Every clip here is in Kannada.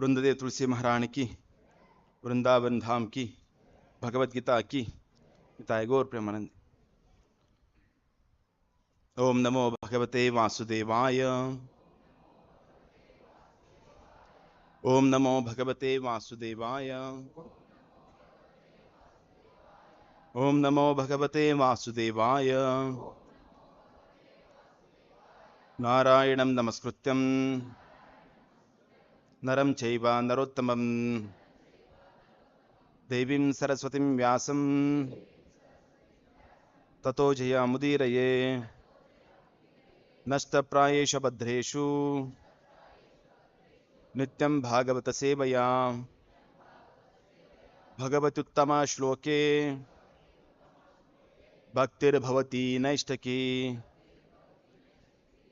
वृंददेव तुलसी महारानी की, वृंदावन धाम की, भगवत गीता की हिताय गौर प्रेमानंद। ओम नमो भगवते वासुदेवाय। ओम नमो भगवते वासुदेवाय। ओम नमो भगवते वासुदेवाय। नारायणं नमस्कृत्यं नरं चैव नरोत्तमं देवीं सरस्वतीं व्यासं ततो जयामुदीरये नष्टप्रायेषु भद्रेषु नित्यं भागवतसेवया। भगवत्युत्तमश्लोके भक्तिर्भवती नैष्टकी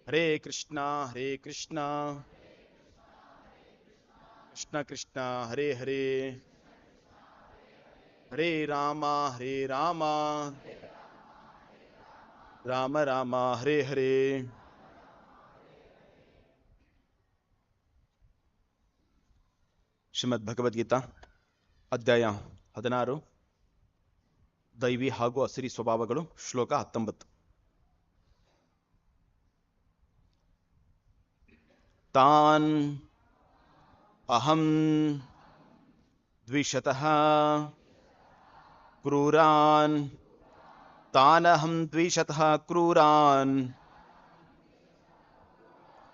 हरे कृष्णा हरे कृष्णा। ಕೃಷ್ಣ ಕೃಷ್ಣ ಹರೇ ಹರೇ. ಹರೇ ರಾಮ ಹರೇ ರಾಮ. ರಾಮ ರಾಮ, ಹರೇ ಹರೇ. ಶ್ರೀಮದ್ ಭಗವದ್ಗೀತಾ ಅಧ್ಯಾಯ ಹದಿನಾರು. ದೈವಿ ಹಾಗೂ ಹಸಿರಿ ಸ್ವಭಾವಗಳು, ಶ್ಲೋಕ ಹತ್ತೊಂಬತ್ತು. ತಾನ್ अहं द्विशतः क्रूरान् तानहं द्विशतः क्रूरान्।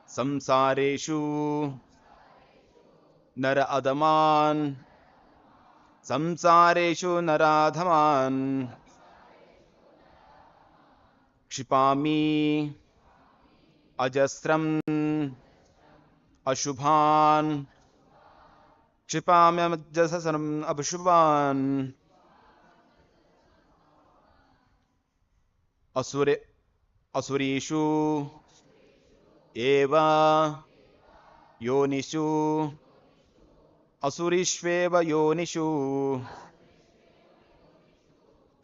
संसारेषु नर अदमान् संसारेषु नराधमान् क्षिपामि अजस्रम् अशुभान्। क्षिपाम्यजसरम् अशुभान् असुरे असुरीषु एव योनिषु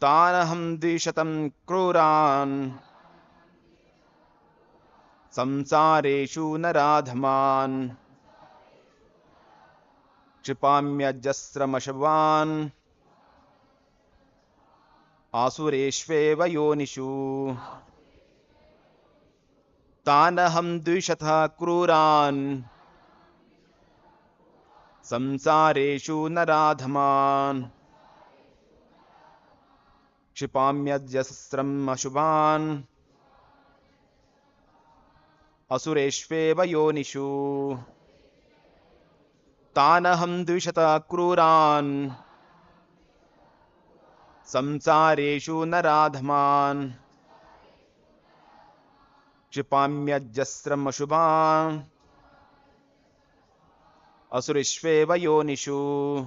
तानहं द्विशतं क्रूरान् संसारेषु नराधमान् क्षिपाम्यजस्रमशवान् आसुरेष्वेव योनिषु। तानहं द्विशतः क्रूरान्। संसारेषु नराधमान्। क्षिपाम्यजस्रम् अशुभान्। असुरेष्वेव योनिषु तानहं द्विशतः क्रूरान्। संसारेषु नराधमान्। क्षिपाम्यजस्रमशुभान् असुरिष्वेव योनिषु।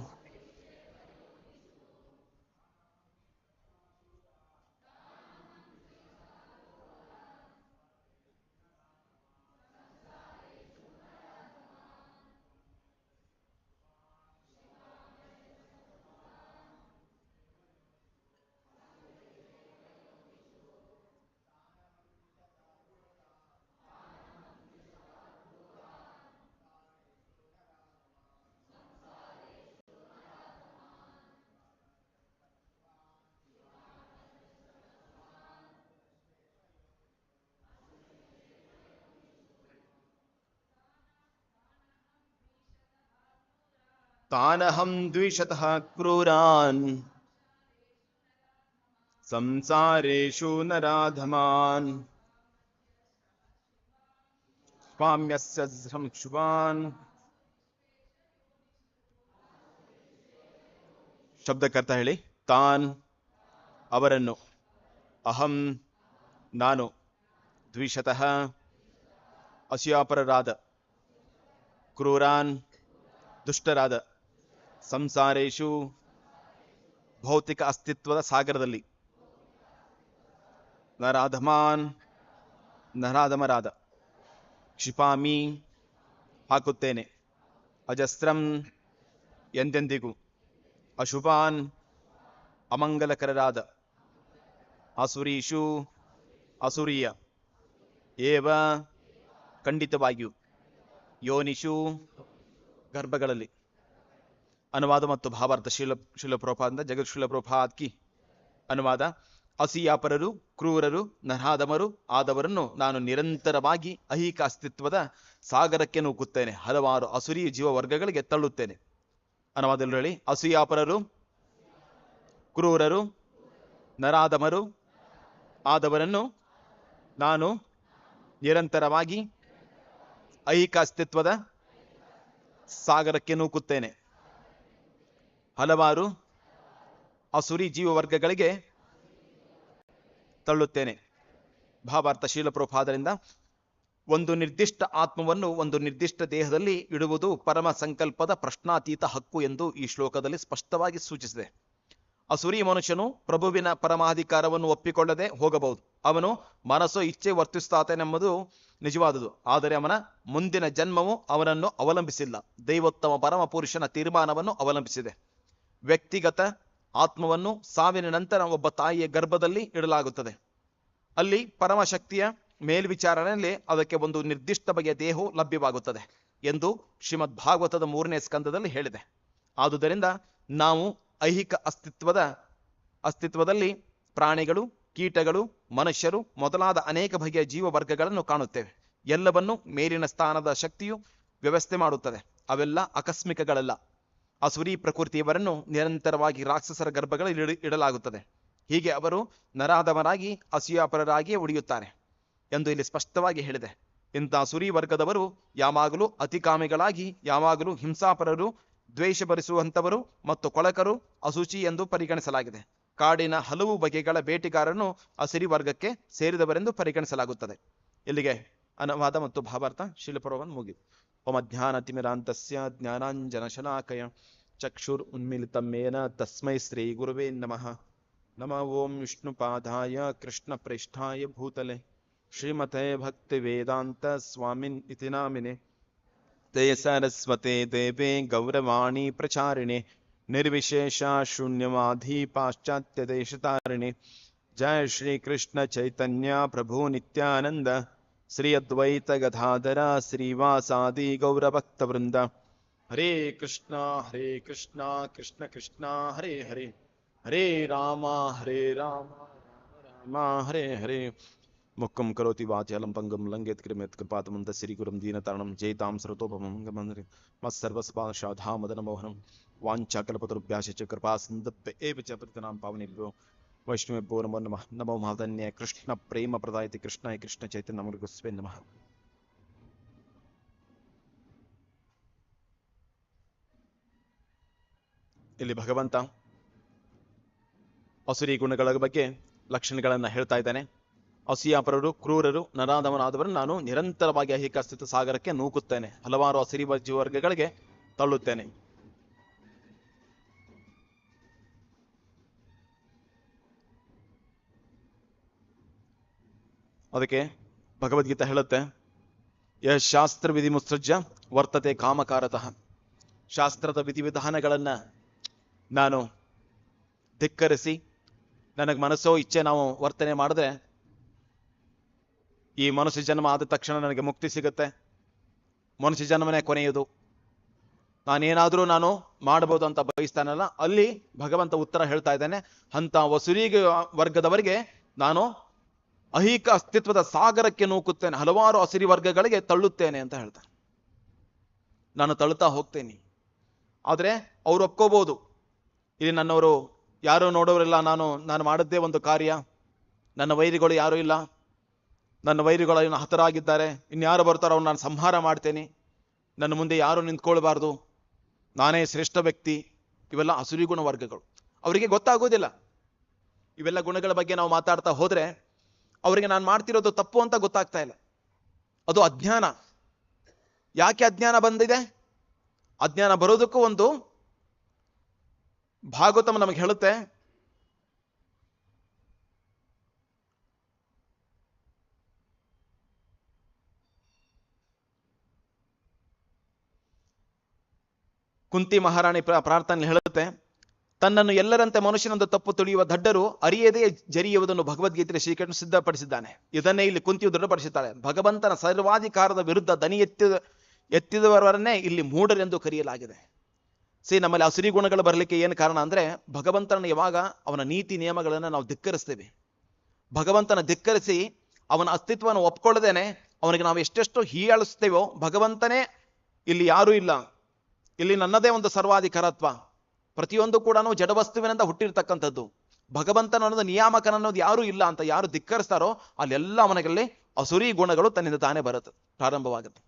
तानहं द्विशतः क्रूरान् संसारेषु नराधमान् स्वाम्यस्य संशुभान् ಶಬ್ದಕರ್ತ ಹೇಳಿ ತಾನ್ ಅವರನ್ನು ಅಹಂ ನಾನು ದ್ವಿಶತಃ ಅಸ್ಯಾಪರರಾದ ಕ್ರೂರಾನ್ ದುಷ್ಟರಾದ ಸಂಸಾರೇಶು ಭೌತಿಕ ಅಸ್ತಿತ್ವದ ಸಾಗರದಲ್ಲಿ. ನರಾಧಮಾನ್, ನರಾಧಮರಾದ. ಕ್ಷಿಪಾಮಿ ಹಾಕುತ್ತೇನೆ. ಅಜಸ್ರಂ ಎಂದೆಂದಿಗೂ. ಅಶುಭಾನ್ ಅಮಂಗಲಕರರಾದ. ಅಸುರೀಶು ಅಸುರಿಯ. ಏವ ಖಂಡಿತವಾಗಿಯೂ. ಯೋನಿಶು ಗರ್ಭಗಳಲ್ಲಿ. ಅನುವಾದ ಮತ್ತು ಭಾವಾರ್ಥ ಶೀಲ ಶಿಲಪ್ರೋಪಾದಿಂದ ಜಗತ್ ಶಿಲಪ್ರೋಪಾದ್ ಕಿ ಅನುವಾದ. ಅಸಿಯಾಪರರು, ಕ್ರೂರರು ನರಾದಮರು ಆದವರನ್ನು ನಾನು ನಿರಂತರವಾಗಿ ಅಹಿಕ ಅಸ್ತಿತ್ವದ ಸಾಗರಕ್ಕೆ ನೂಕುತ್ತೇನೆ. ಹಲವಾರು ಅಸುರಿ ಜೀವ ವರ್ಗಗಳಿಗೆ ತಳ್ಳುತ್ತೇನೆ. ಅನುವಾದಲ್ಲಿ ಹೇಳಿ ಅಸೂಯಾಪರರು, ಕ್ರೂರರು ನರಾದಮರು ಆದವರನ್ನು ನಾನು ನಿರಂತರವಾಗಿ ಐಹಿಕ ಅಸ್ತಿತ್ವದ ಸಾಗರಕ್ಕೆ ನೂಕುತ್ತೇನೆ. ಹಲವಾರು ಅಸುರಿ ಜೀವ ವರ್ಗಗಳಿಗೆ ತಳ್ಳುತ್ತೇನೆ. ಭಾವಾರ್ಥ ಶೀಲಪ್ರೋಪಾದರಿಂದ ಒಂದು ನಿರ್ದಿಷ್ಟ ಆತ್ಮವನ್ನು ಒಂದು ನಿರ್ದಿಷ್ಟ ದೇಹದಲ್ಲಿ ಇಡುವುದು ಪರಮ ಸಂಕಲ್ಪದ ಪ್ರಶ್ನಾತೀತ ಹಕ್ಕು ಎಂದು ಈ ಶ್ಲೋಕದಲ್ಲಿ ಸ್ಪಷ್ಟವಾಗಿ ಸೂಚಿಸಿದೆ. ಅಸುರಿ ಮನುಷ್ಯನು ಪ್ರಭುವಿನ ಪರಮಾಧಿಕಾರವನ್ನು ಒಪ್ಪಿಕೊಳ್ಳದೆ ಹೋಗಬಹುದು. ಅವನು ಮನಸ್ಸು ಇಚ್ಛೆ ವರ್ತಿಸುತ್ತಾತೆನೆಂಬುದು ನಿಜವಾದುದು. ಆದರೆ ಅವನ ಮುಂದಿನ ಜನ್ಮವು ಅವನನ್ನು ಅವಲಂಬಿಸಿಲ್ಲ. ದೈವೋತ್ತಮ ಪರಮ ಪುರುಷನ ತೀರ್ಮಾನವನ್ನು ಅವಲಂಬಿಸಿದೆ. ವ್ಯಕ್ತಿಗತ ಆತ್ಮವನ್ನು ಸಾವಿನ ನಂತರ ಒಬ್ಬ ತಾಯಿಯ ಗರ್ಭದಲ್ಲಿ ಇಡಲಾಗುತ್ತದೆ. ಅಲ್ಲಿ ಪರಮಶಕ್ತಿಯ ಮೇಲ್ವಿಚಾರಣೆಯಲ್ಲಿ ಅದಕ್ಕೆ ಒಂದು ನಿರ್ದಿಷ್ಟ ಬಗೆಯ ದೇಹವು ಲಭ್ಯವಾಗುತ್ತದೆ ಎಂದು ಶ್ರೀಮದ್ ಭಾಗವತದ ಮೂರನೇ ಸ್ಕಂದದಲ್ಲಿ ಹೇಳಿದೆ. ಆದುದರಿಂದ ನಾವು ಐಹಿಕ ಅಸ್ತಿತ್ವದ, ಅಸ್ತಿತ್ವದಲ್ಲಿ ಪ್ರಾಣಿಗಳು, ಕೀಟಗಳು, ಮನುಷ್ಯರು ಮೊದಲಾದ ಅನೇಕ ಬಗೆಯ ಜೀವ ವರ್ಗಗಳನ್ನು ಕಾಣುತ್ತೇವೆ. ಎಲ್ಲವನ್ನು ಮೇಲಿನ ಸ್ಥಾನದ ಶಕ್ತಿಯು ವ್ಯವಸ್ಥೆ ಮಾಡುತ್ತದೆ. ಅವೆಲ್ಲ ಆಕಸ್ಮಿಕಗಳಲ್ಲ. ಅಸುರಿ ಪ್ರಕೃತಿಯವರನ್ನು ನಿರಂತರವಾಗಿ ರಾಕ್ಷಸರ ಗರ್ಭಗಳಲ್ಲಿ ಇಡಲಾಗುತ್ತದೆ. ಹೀಗೆ ಅವರು ನರಾದವರಾಗಿ ಅಸೂಯಾಪರರಾಗಿಯೇ ಉಳಿಯುತ್ತಾರೆ ಎಂದು ಇಲ್ಲಿ ಸ್ಪಷ್ಟವಾಗಿ ಹೇಳಿದೆ. ಇಂಥ ಸುರಿ ವರ್ಗದವರು ಯಾವಾಗಲೂ ಅತಿಕಾಮಿಗಳಾಗಿ, ಯಾವಾಗಲೂ ಹಿಂಸಾಪರರು ದ್ವೇಷ ಭರಿಸುವಂಥವರು ಮತ್ತು ಕೊಳಕರು ಅಸುಚಿ ಎಂದು ಪರಿಗಣಿಸಲಾಗಿದೆ. ಕಾಡಿನ ಹಲವು ಬಗೆಗಳ ಬೇಟೆಗಾರರನ್ನು ಅಸಿರಿ ವರ್ಗಕ್ಕೆ ಸೇರಿದವರೆಂದು ಪರಿಗಣಿಸಲಾಗುತ್ತದೆ. ಇಲ್ಲಿಗೆ ಅನುವಾದ ಮತ್ತು ಭಾವಾರ್ಥ ಶಿಲ್ಪರವನ್ನು ಮುಗಿದು ओमध्यानतिमिरान्तस्य ज्ञानाञ्जनशलाकय चक्षुरुन्मिलितं येन तस्मै श्रीगुरुवे नमः। नम ॐ विष्णुपादाय कृष्णप्रेष्ठाय भूतले। श्रीमते भक्तिवेदान्तस्वामिन् इति नामिने। ते सरस्वते देवे गौरवाणी प्रचारिणे। निर्विशेषाशून्यमाधी पाश्चात्यदेशतारिणे जय श्रीकृष्णचैतन्याप्रभुनित्यानन्द श्री अद्वैत गदाधर श्रीवासादि गौरभक्तवृंद हरे कृष्णा हरे कृष्णा कृष्ण कृष्णा हरे हरे। हरे राम हरे राम राम हरे हरे। मुक्कं करोति वाचालं पङ्गं लङ्घयत् कृमेत् कृपातमन्त श्रीगुरुं दीनतारणं जयतां सर्वतोपमङ्गमन्त्रि मत्सर्वस्पाशाधामदनमोहनं कृपा सिन्धभ्य एव च प्रतिनां पावनेभ्यो। ವೈಷ್ಣವೋ ನಮೋ ನಮಃ. ನಮೋ ಮಾಧನ್ಯ ಕೃಷ್ಣ ಪ್ರೇಮ ಪ್ರದಾಯತಿ ಕೃಷ್ಣ ಕೃಷ್ಣ ಚೈತನ್ಯ ನಮಗುಸ್ವೆ ನಮಃ. ಇಲ್ಲಿ ಭಗವಂತ ಅಸುರಿ ಗುಣಗಳ ಬಗ್ಗೆ ಲಕ್ಷಣಗಳನ್ನು ಹೇಳ್ತಾ ಇದ್ದಾನೆ. ಅಸಿಯಾಪರರು ಕ್ರೂರರು ನರಾದವನಾದವರು ನಾನು ನಿರಂತರವಾಗಿ ಅಹಿಕ ಸ್ಥಿತ ಸಾಗರಕ್ಕೆ ನೂಕುತ್ತೇನೆ. ಹಲವಾರು ಅಸಿರಿ ವರ್ಗಗಳಿಗೆ ತಳ್ಳುತ್ತೇನೆ. ಅದಕ್ಕೆ ಭಗವದ್ಗೀತೆ ಹೇಳುತ್ತೆ, ಯ ಶಾಸ್ತ್ರ ವಿಧಿ ಮುತ್ಸಜ್ಜ ವರ್ತತೆ ಕಾಮಕಾರತಃ. ಶಾಸ್ತ್ರದ ವಿಧಿವಿಧಾನಗಳನ್ನ ನಾನು ಧಿಕ್ಕರಿಸಿ, ನನಗೆ ಮನಸ್ಸೋ ಇಚ್ಛೆ ನಾವು ವರ್ತನೆ ಮಾಡಿದ್ರೆ, ಈ ಮನುಷ್ಯ ಜನ್ಮ ಆದ ತಕ್ಷಣ ನನಗೆ ಮುಕ್ತಿ ಸಿಗುತ್ತೆ. ಮನುಷ್ಯ ಜನ್ಮನೇ ಕೊನೆಯದು. ನಾನೇನಾದರೂ ನಾನು ಮಾಡಬಹುದು ಅಂತ ಬಯಸ್ತಾನಲ್ಲ, ಅಲ್ಲಿ ಭಗವಂತ ಉತ್ತರ ಹೇಳ್ತಾ ಇದ್ದಾನೆ ಅಂತ ವಸುರಿಗೆ ವರ್ಗದವರಿಗೆ ನಾನು ಐಹಿಕ ಅಸ್ತಿತ್ವದ ಸಾಗರಕ್ಕೆ ನೂಕುತ್ತೇನೆ, ಹಲವಾರು ಹಸಿರಿ ವರ್ಗಗಳಿಗೆ ತಳ್ಳುತ್ತೇನೆ ಅಂತ ಹೇಳ್ತಾರೆ ನಾನು ತಳ್ಳುತ್ತಾ ಹೋಗ್ತೇನೆ. ಆದರೆ ಅವ್ರು ಒಪ್ಕೋಬಹುದು ಇಲ್ಲಿ ನನ್ನವರು ಯಾರು ನೋಡೋರಿಲ್ಲ ನಾನು ನಾನು ಮಾಡಿದ್ದೇ ಒಂದು ಕಾರ್ಯ. ನನ್ನ ವೈರಿಗಳು ಯಾರೂ ಇಲ್ಲ. ನನ್ನ ವೈರಿಗಳು ಇನ್ನು ಹತರಾಗಿದ್ದಾರೆ. ಇನ್ಯಾರು ಬರ್ತಾರೋ ಅವ್ರು ನಾನು ಸಂಹಾರ ಮಾಡ್ತೇನೆ. ನನ್ನ ಮುಂದೆ ಯಾರು ನಿಂತ್ಕೊಳ್ಬಾರ್ದು. ನಾನೇ ಶ್ರೇಷ್ಠ ವ್ಯಕ್ತಿ. ಇವೆಲ್ಲ ಹಸುರಿ ಗುಣ ವರ್ಗಗಳು. ಅವರಿಗೆ ಗೊತ್ತಾಗೋದಿಲ್ಲ. ಇವೆಲ್ಲ ಗುಣಗಳ ಬಗ್ಗೆ ನಾವು ಮಾತಾಡ್ತಾ ಹೋದ್ರೆ ಅವರಿಗೆ ನಾನು ಮಾಡ್ತಿರೋದು ತಪ್ಪು ಅಂತ ಗೊತ್ತಾಗ್ತಾ ಇಲ್ಲ. ಅದು ಅಜ್ಞಾನ. ಯಾಕೆ ಅಜ್ಞಾನ ಬಂದಿದೆ? ಅಜ್ಞಾನ ಬರೋದಕ್ಕೂ ಒಂದು ಭಾಗವತಮ ನಮಗೆ ಹೇಳುತ್ತೆ. ಕುಂತಿ ಮಹಾರಾಣಿ ಪ್ರ- ಪ್ರಾರ್ಥನೆ ಹೇಳುತ್ತೆ ತನ್ನನ್ನು ಎಲ್ಲರಂತೆ ಮನುಷ್ಯನೊಂದು ತಪ್ಪು ತುಳಿಯುವ ದಡ್ಡರು ಅರಿಯದೇ ಜರಿಯುವುದನ್ನು ಭಗವದ್ಗೀತೆಯಲ್ಲಿ ಶ್ರೀಕೃಷ್ಣ ಸಿದ್ಧಪಡಿಸಿದ್ದಾನೆ. ಇದನ್ನೇ ಇಲ್ಲಿ ಕುಂತಿಯು ದೃಢಪಡಿಸುತ್ತಾಳೆ. ಭಗವಂತನ ಸರ್ವಾಧಿಕಾರದ ವಿರುದ್ಧ ದನಿ ಎತ್ತಿದ ಎತ್ತಿದವರನ್ನೇ ಇಲ್ಲಿ ಮೂಢರೆಂದು ಕರೆಯಲಾಗಿದೆ. ಸಿ, ನಮ್ಮಲ್ಲಿ ಹಸಿರಿ ಗುಣಗಳು ಬರಲಿಕ್ಕೆ ಏನು ಕಾರಣ ಅಂದ್ರೆ ಭಗವಂತನ ಯಾವಾಗ ಅವನ ನೀತಿ ನಿಯಮಗಳನ್ನು ನಾವು ಧಿಕ್ಕರಿಸ್ತೇವೆ. ಭಗವಂತನ ಧಿಕ್ಕರಿಸಿ ಅವನ ಅಸ್ತಿತ್ವವನ್ನು ಒಪ್ಕೊಳ್ಳದೇನೆ ಅವನಿಗೆ ನಾವು ಎಷ್ಟೆಷ್ಟು ಹೀಯಾಳಿಸ್ತೇವೋ ಭಗವಂತನೇ ಇಲ್ಲಿ ಯಾರೂ ಇಲ್ಲ. ಇಲ್ಲಿ ನನ್ನದೇ ಒಂದು ಸರ್ವಾಧಿಕಾರತ್ವ. ಪ್ರತಿಯೊಂದು ಕೂಡ ಜಡವಸ್ತುವಿನಿಂದ ಹುಟ್ಟಿರ್ತಕ್ಕಂಥದ್ದು. ಭಗವಂತನ ಅನ್ನೋದು ನಿಯಾಮಕನ ಅನ್ನೋದು ಯಾರೂ ಇಲ್ಲ ಅಂತ ಯಾರು ಧಿಕ್ಕರಿಸ್ತಾರೋ ಅಲ್ಲೆಲ್ಲ ಅವನಿಗಲ್ಲಿ ಅಸುರಿ ಗುಣಗಳು ತನ್ನಿಂದ ತಾನೇ ಬರುತ್ತೆ, ಪ್ರಾರಂಭವಾಗುತ್ತೆ.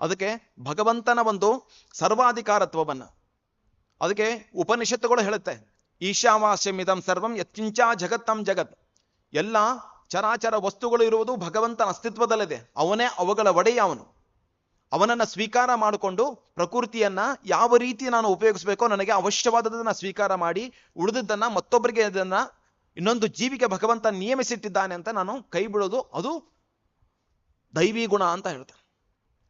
ಅದಕ್ಕೆ ಭಗವಂತನ ಒಂದು ಸರ್ವಾಧಿಕಾರತ್ವವನ್ನ, ಅದಕ್ಕೆ ಉಪನಿಷತ್ತುಗಳು ಹೇಳುತ್ತೆ. ಈಶಾವಾಸ್ಯಮಿದಂ ಸರ್ವಂ ಯತ್ಕಿಂಚ ಜಗತ್ತಂ ಜಗತ್. ಎಲ್ಲ ಚರಾಚರ ವಸ್ತುಗಳು ಇರುವುದು ಭಗವಂತನ ಅಸ್ತಿತ್ವದಲ್ಲಿದೆ. ಅವನೇ ಅವುಗಳ ಒಡೆಯ ಅವನು. ಅವನನ್ನ ಸ್ವೀಕಾರ ಮಾಡಿಕೊಂಡು ಪ್ರಕೃತಿಯನ್ನ ಯಾವ ರೀತಿ ನಾನು ಉಪಯೋಗಿಸಬೇಕೋ ನನಗೆ ಅವಶ್ಯವಾದದನ್ನ ಸ್ವೀಕಾರ ಮಾಡಿ ಉಳಿದದ್ದನ್ನ ಮತ್ತೊಬ್ಬರಿಗೆ ಅದನ್ನ ಇನ್ನೊಂದು ಜೀವಿಗೆ ಭಗವಂತ ನಿಯಮಿಸಿಟ್ಟಿದ್ದಾನೆ ಅಂತ ನಾನು ಕೈ ಬಿಡೋದು ಅದು ದೈವಿ ಗುಣ ಅಂತ ಹೇಳ್ತೇನೆ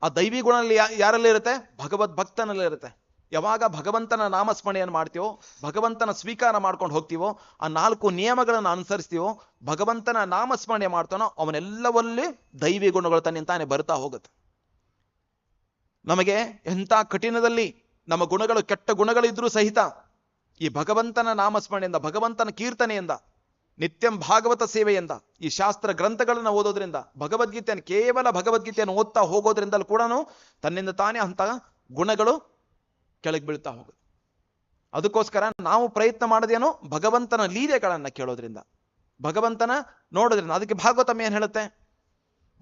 ಆ ದೈವಿ ಗುಣ ಯಾರಲ್ಲಿ ಇರುತ್ತೆ? ಭಗವದ್ ಭಕ್ತನಲ್ಲಿ ಇರುತ್ತೆ. ಯಾವಾಗ ಭಗವಂತನ ನಾಮಸ್ಮರಣೆಯನ್ನು ಮಾಡ್ತೀವೋ, ಭಗವಂತನ ಸ್ವೀಕಾರ ಮಾಡ್ಕೊಂಡು ಹೋಗ್ತೀವೋ, ಆ ನಾಲ್ಕು ನಿಯಮಗಳನ್ನು ಅನುಸರಿಸ್ತೀವೋ, ಭಗವಂತನ ನಾಮಸ್ಮರಣೆ ಮಾಡ್ತಾನೋ ಅವನೆಲ್ಲವಲ್ಲಿ ದೈವಿ ಗುಣಗಳು ತನ್ನಿಂತಾನೆ ಬರ್ತಾ ಹೋಗುತ್ತೆ. ನಮಗೆ ಎಂಥ ಕಠಿಣದಲ್ಲಿ ನಮ್ಮ ಗುಣಗಳು, ಕೆಟ್ಟ ಗುಣಗಳಿದ್ರೂ ಸಹಿತ ಈ ಭಗವಂತನ ನಾಮಸ್ಮರಣೆಯಿಂದ, ಭಗವಂತನ ಕೀರ್ತನೆಯಿಂದ, ನಿತ್ಯಂ ಭಾಗವತ ಸೇವೆಯಿಂದ, ಈ ಶಾಸ್ತ್ರ ಗ್ರಂಥಗಳನ್ನು ಓದೋದ್ರಿಂದ, ಭಗವದ್ಗೀತೆಯನ್ನು, ಕೇವಲ ಭಗವದ್ಗೀತೆಯನ್ನು ಓದ್ತಾ ಹೋಗೋದ್ರಿಂದಲೂ ಕೂಡ ತನ್ನಿಂದ ತಾನೇ ಅಂತ ಗುಣಗಳು ಕೆಳಗೆ ಬೀಳ್ತಾ ಹೋಗುತ್ತೆ ಅದಕ್ಕೋಸ್ಕರ ನಾವು ಪ್ರಯತ್ನ ಮಾಡದೇನೋ? ಭಗವಂತನ ಲೀಲೆಗಳನ್ನ ಕೇಳೋದ್ರಿಂದ. ಭಗವಂತನ ನೋಡೋದ್ರಿಂದ. ಅದಕ್ಕೆ ಭಾಗವತಮ್ ಏನ್ ಹೇಳುತ್ತೆ?